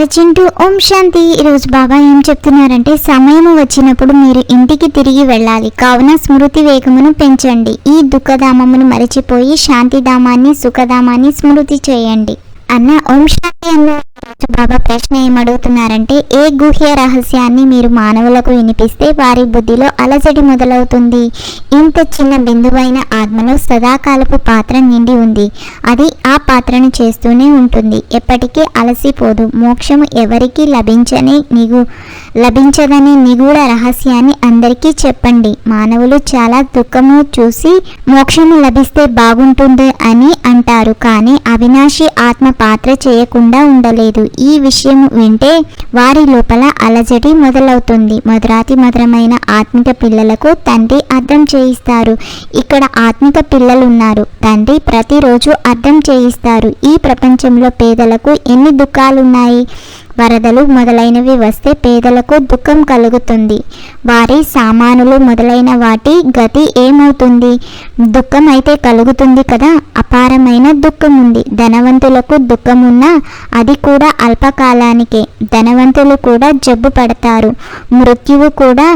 అరచింటూ ఓం శాంతి. ఈరోజు బాబా ఏం చెప్తున్నారంటే సమయం వచ్చినప్పుడు మీరు ఇంటికి తిరిగి వెళ్ళాలి. కావున స్మృతి వేగమును పెంచండి. ఈ దుఃఖధామమును మరచిపోయి శాంతిధామాన్ని సుఖధామాన్ని స్మృతి చేయండి. అన్న ఓం శాంతి అన్న. రోజు బాబా ప్రశ్న ఏమడుగుతున్నారంటే ఏ గుహ్య రహస్యాన్ని మీరు మానవులకు వినిపిస్తే వారి బుద్ధిలో అలజడి మొదలవుతుంది? ఇంత చిన్న బిందువైన ఆత్మలో సదాకాలపు పాత్ర నిండి ఉంది. అది ఆ పాత్రను చేస్తూనే ఉంటుంది. ఎప్పటికీ అలసిపోదు. మోక్షము ఎవరికి లభించని నిగు లభించదనే నిగూఢ రహస్యాన్ని అందరికీ చెప్పండి. మానవులు చాలా దుఃఖము చూసి మోక్షము లభిస్తే బాగుంటుంది అని అంటారు. కానీ అవినాశి ఆత్మ పాత్ర చేయకుండా ఉండలేదు. ఈ విషయం వింటే వారి లోపల అలజడి మొదలవుతుంది. మధురాతి మధురమైన ఆత్మిక పిల్లలకు తండ్రి అర్థం చేయిస్తారు. ఇక్కడ ఆత్మిక పిల్లలు ఉన్నారు తండ్రి ప్రతిరోజు అర్థం చేయిస్తారు. ఈ ప్రపంచంలో పేదలకు ఎన్ని దుఃఖాలున్నాయి? వరదలు మొదలైనవి వస్తే పేదలకు దుఃఖం కలుగుతుంది. వారి సామానులు మొదలైన వాటి గతి ఏమవుతుంది? దుఃఖం అయితే కలుగుతుంది కదా? అపారమైన దుఃఖం ఉంది ధనవంతులకు దుఃఖం ఉన్నా అది కూడా అల్పకాలానికే. ధనవంతులు కూడా జబ్బు పడతారు. మృత్యువు కూడా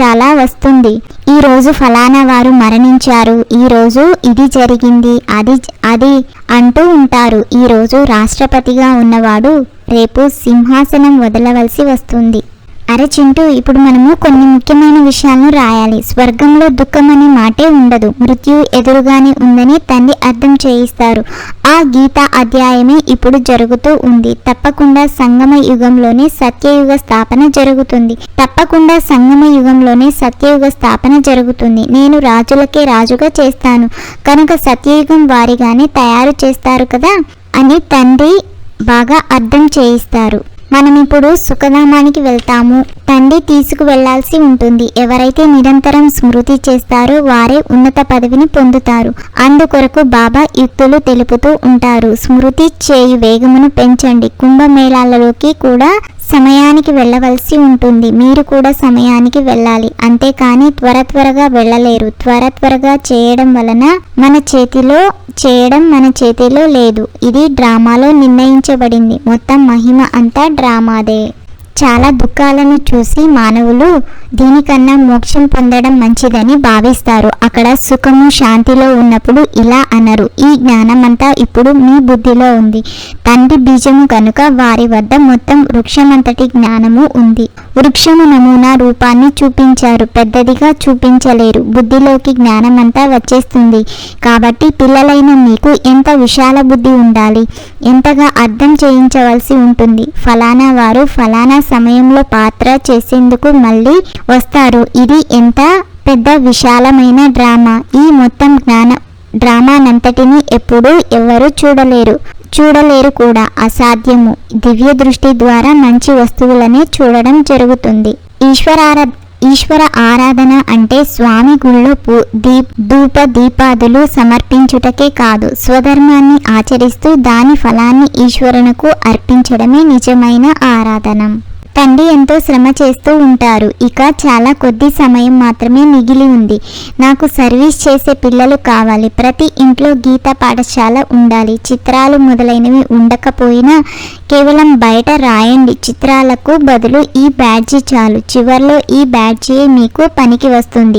చాలా వస్తుంది. ఈ రోజు ఫలానా వారు మరణించారు. ఈ రోజు ఇది జరిగింది. అది అది అంటూ ఉంటారు. ఈ రోజు రాష్ట్రపతిగా ఉన్నవాడు రేపు సింహాసనం వదలవలసి వస్తుంది. అరే చింటూ ఇప్పుడు మనము కొన్ని ముఖ్యమైన విషయాలను రాయాలి. స్వర్గంలో దుఃఖం అనే మాటే ఉండదు. మృత్యు ఎదురుగానే ఉందని తండ్రి అర్థం చేయిస్తారు. ఆ గీత అధ్యాయమే ఇప్పుడు జరుగుతూ ఉంది. తప్పకుండా సంగమ యుగంలోనే సత్యయుగ స్థాపన జరుగుతుంది. తప్పకుండా సంగమ యుగంలోనే సత్యయుగ స్థాపన జరుగుతుంది. నేను రాజులకే రాజుగా చేస్తాను. కనుక సత్యయుగం వారిగానే తయారు చేస్తారు కదా అని తండ్రి బాగా అర్థం చేయిస్తారు. మనం ఇప్పుడు సుఖధామానికి వెళ్తాము. తండ్రి తీసుకు వెళ్ళాల్సి ఉంటుంది. ఎవరైతే నిరంతరం స్మృతి చేస్తారో వారే ఉన్నత పదవిని పొందుతారు. అందుకొరకు బాబా యుక్తులు తెలుపుతూ ఉంటారు. స్మృతి చేయు వేగమును పెంచండి. కుంభమేళాలలోకి కూడా సమయానికి వెళ్ళవలసి ఉంటుంది. మీరు కూడా సమయానికి వెళ్ళాలి. అంతేకాని త్వర త్వరగా వెళ్ళలేరు. త్వర త్వరగా చేయడం వలన మన చేతిలో చేయడం మన చేతిలో లేదు. ఇది డ్రామాలో నిర్ణయించబడింది. మొత్తం మహిమ అంతా డ్రామాదే. చాలా దుఃఖాలను చూసి మానవులు దీనికన్నా మోక్షం పొందడం మంచిదని భావిస్తారు. అక్కడ సుఖము శాంతిలో ఉన్నప్పుడు ఇలా అనరు. ఈ జ్ఞానమంతా ఇప్పుడు మీ బుద్ధిలో ఉంది. తండ్రి బీజము కనుక వారి వద్ద మొత్తం వృక్షమంతటి జ్ఞానము ఉంది. వృక్షము నమూనా రూపాన్ని చూపించారు. పెద్దదిగా చూపించలేరు. బుద్ధిలోకి జ్ఞానమంతా వచ్చేస్తుంది. కాబట్టి పిల్లలైన మీకు ఎంత విశాల బుద్ధి ఉండాలి? ఎంతగా అర్థం చేయించవలసి ఉంటుంది? ఫలానా వారు ఫలానా సమయంలో పాత్ర చేసేందుకు మళ్ళీ వస్తారు. ఇది ఎంత పెద్ద విశాలమైన డ్రామా. ఈ మొత్తం జ్ఞాన డ్రామానంతటిని ఎప్పుడూ ఎవరు చూడలేరు. చూడలేరు కూడా. అసాధ్యము. దివ్య దృష్టి ద్వారా మంచి వస్తువులనే చూడడం జరుగుతుంది. ఈశ్వరార ఈశ్వర ఆరాధన అంటే స్వామి గుళ్ళో పూ దీప్ ధూప దీపాదులు సమర్పించుటకే కాదు. స్వధర్మాన్ని ఆచరిస్తూ దాని ఫలాన్ని ఈశ్వరునకు అర్పించడమే నిజమైన ఆరాధన. తండ్రి ఎంతో శ్రమ చేస్తూ ఉంటారు. ఇక చాలా కొద్ది సమయం మాత్రమే మిగిలి ఉంది. నాకు సర్వీస్ చేసే పిల్లలు కావాలి. ప్రతి ఇంట్లో గీత పాఠశాల ఉండాలి. చిత్రాలు మొదలైనవి ఉండకపోయినా కేవలం బయట రాయండి. చిత్రాలకు బదులు ఈ బ్యాడ్జి చాలు. చివర్లో ఈ బ్యాడ్జీ మీకు పనికి వస్తుంది.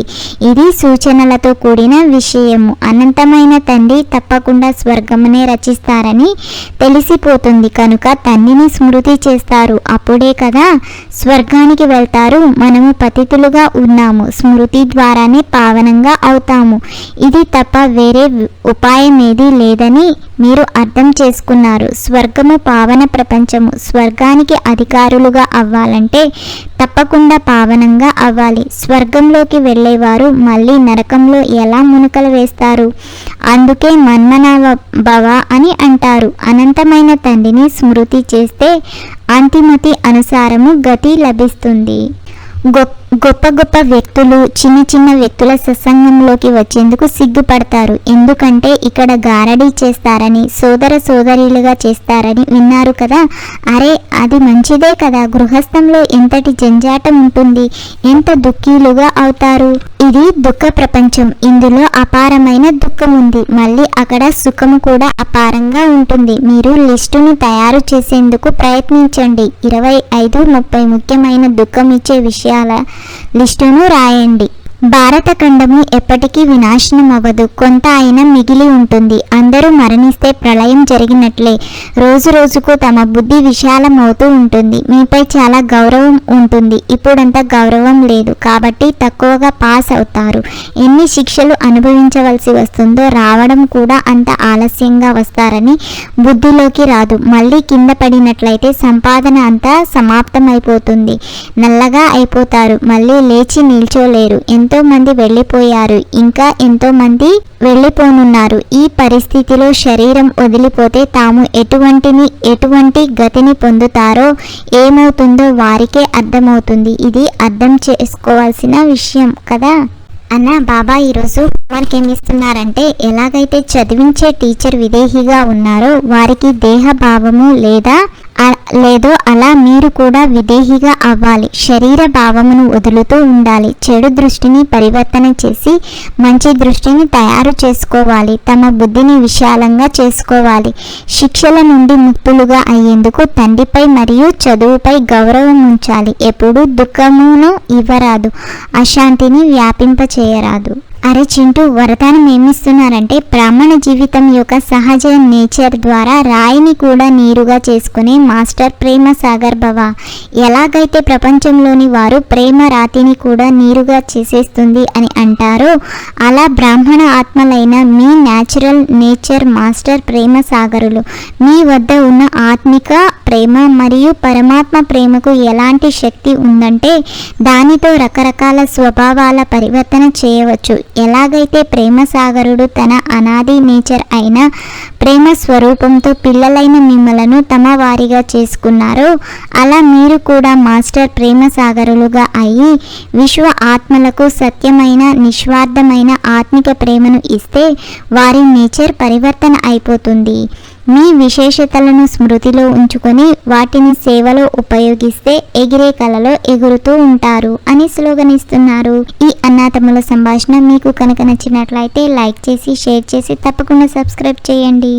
ఇది సూచనలతో కూడిన విషయము. అనంతమైన తండ్రి తప్పకుండా స్వర్గమునే రచిస్తారని తెలిసిపోతుంది. కనుక తండ్రిని స్మృతి చేస్తారు. అప్పుడే కదా స్వర్గానికి వెళ్తారు. మనము పతితులుగా ఉన్నాము. స్మృతి ద్వారానే పావనంగా అవుతాము. ఇది తప్ప వేరే ఉపాయం ఏదీ లేదని మీరు అర్థం చేసుకున్నారు. స్వర్గము పావన ప్రపంచము. స్వర్గానికి అధికారులుగా అవ్వాలంటే తప్పకుండా పావనంగా అవ్వాలి. స్వర్గంలోకి వెళ్ళేవారు మళ్ళీ నరకంలో ఎలా మునకలు వేస్తారు? అందుకే మన్మనావ భవ అని అంటారు. అనంతమైన తండ్రిని స్మృతి చేస్తే అంతిమతి అనుసారము గతి లభిస్తుంది. గొప్ప గొప్ప గొప్ప వ్యక్తులు చిన్న చిన్న వ్యక్తుల సత్సంగంలోకి వచ్చేందుకు సిగ్గుపడతారు. ఎందుకంటే ఇక్కడ గారడీ చేస్తారని సోదర సోదరీలుగా చేస్తారని విన్నారు కదా. అరే అది మంచిదే కదా. గృహస్థంలో ఎంతటి జంజాటం ఉంటుంది. ఎంత దుఃఖీలుగా అవుతారు. ఇది దుఃఖ ప్రపంచం. ఇందులో అపారమైన దుఃఖం ఉంది. మళ్ళీ అక్కడ సుఖము కూడా అపారంగా ఉంటుంది. మీరు లిస్టును తయారు చేసేందుకు ప్రయత్నించండి. ఇరవై ఐదు ముప్పై ముఖ్యమైన దుఃఖం ఇచ్చే విషయాల లిస్టును రాయండి. భారత ఖండము ఎప్పటికీ వినాశనం అవ్వదు కొంత అయినా మిగిలి ఉంటుంది. అందరూ మరణిస్తే ప్రళయం జరిగినట్లే. రోజు రోజుకు తమ బుద్ధి విశాలం అవుతూ ఉంటుంది. మీపై చాలా గౌరవం ఉంటుంది. ఇప్పుడంత గౌరవం లేదు. కాబట్టి తక్కువగా పాస్ అవుతారు. ఎన్ని శిక్షలు అనుభవించవలసి వస్తుందో రావడం కూడా అంత ఆలస్యంగా వస్తారని బుద్ధిలోకి రాదు. మళ్ళీ కింద పడినట్లయితే సంపాదన అంతా సమాప్తమైపోతుంది. నల్లగా అయిపోతారు. మళ్ళీ లేచి నిల్చోలేరు. ఎంతో మంది వెళ్ళిపోయారు. ఇంకా ఎంతో మంది వెళ్ళిపోనున్నారు. ఈ పరిస్థితిలో శరీరం వదిలిపోతే తాము ఎటువంటిని ఎటువంటి గతిని పొందుతారో ఏమవుతుందో వారికే అర్థమవుతుంది. ఇది అర్థం చేసుకోవాల్సిన విషయం కదా? అన్న బాబా ఈరోజు వారికి ఏమి ఇస్తున్నారంటే ఎలాగైతే చదివించే టీచర్ విదేహిగా ఉన్నారో వారికి దేహ భావము లేదా లేదో అలా మీరు కూడా విదేహిగా అవ్వాలి. శరీర భావమును వదులుతూ ఉండాలి. చెడు దృష్టిని పరివర్తన చేసి మంచి దృష్టిని తయారు చేసుకోవాలి. తమ బుద్ధిని విశాలంగా చేసుకోవాలి. శిక్షల నుండి ముక్తులుగా అయ్యేందుకు తండ్రిపై మరియు చదువుపై గౌరవం ఉంచాలి. ఎప్పుడు దుఃఖమును ఇవ్వరాదు. అశాంతిని వ్యాపింపచేయరాదు. అరే చింటూ వరదానం ఏమిస్తున్నారంటే బ్రాహ్మణ జీవితం యొక్క సహజ నేచర్ ద్వారా రాయిని కూడా నీరుగా చేసుకునే మాస్టర్ ప్రేమ సాగర్ భవ. ఎలాగైతే ప్రపంచంలోని వారు ప్రేమ రాతిని కూడా నీరుగా చేసేస్తుంది అని అంటారో అలా బ్రాహ్మణ ఆత్మలైన మీ న్యాచురల్ నేచర్ మాస్టర్ ప్రేమ సాగరులు మీ వద్ద ఉన్న ఆత్మిక ప్రేమ మరియు పరమాత్మ ప్రేమకు ఎలాంటి శక్తి ఉందంటే దానితో రకరకాల స్వభావాల పరివర్తన చేయవచ్చు. ఎలాగైతే ప్రేమ సాగరుడు తన అనాది నేచర్ అయిన ప్రేమ స్వరూపంతో పిల్లలైన మిమ్మలను తమ వారిగా చేసుకున్నారో అలా మీరు కూడా మాస్టర్ ప్రేమ సాగరులుగా అయ్యి విశ్వ ఆత్మలకు సత్యమైన నిస్వార్థమైన ఆత్మిక ప్రేమను ఇస్తే వారి నేచర్ పరివర్తన అయిపోతుంది. మీ విశేషతలను స్మృతిలో ఉంచుకొని వాటిని సేవలో ఉపయోగిస్తే ఎగిరే కలలో ఎగురుతూ ఉంటారు అని స్లోగనిస్తున్నారు. ఇస్తున్నారు సంభాషణ మీకు కనుక నచ్చినట్లయితే లైక్ చేసి షేర్ చేసి తప్పకుండా సబ్స్క్రైబ్ చేయండి.